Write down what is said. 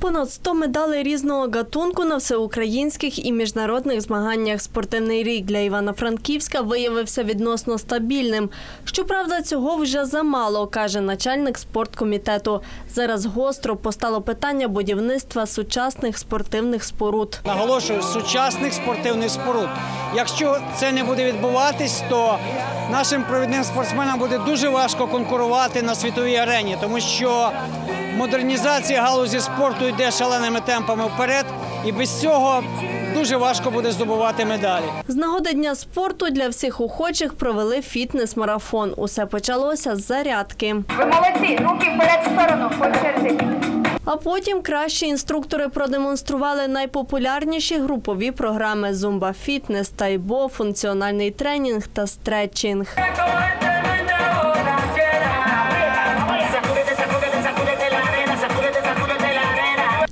Понад 100 медалей різного гатунку на всеукраїнських і міжнародних змаганнях. Спортивний рік для Івано-Франківська виявився відносно стабільним. Щоправда, цього вже замало, каже начальник спорткомітету. Зараз гостро постало питання будівництва сучасних спортивних споруд. Наголошую, сучасних спортивних споруд. Якщо це не буде відбуватись, то нашим провідним спортсменам буде дуже важко конкурувати на світовій арені, тому що модернізація галузі спорту йде шаленими темпами вперед, і без цього дуже важко буде здобувати медалі. З нагоди дня спорту для всіх охочих провели фітнес-марафон. Усе почалося з зарядки. Ви молодці, руки вперед в сторону, по черзі. А потім кращі інструктори продемонстрували найпопулярніші групові програми Зумба Фітнес, тайбо, функціональний тренінг та стретчинг.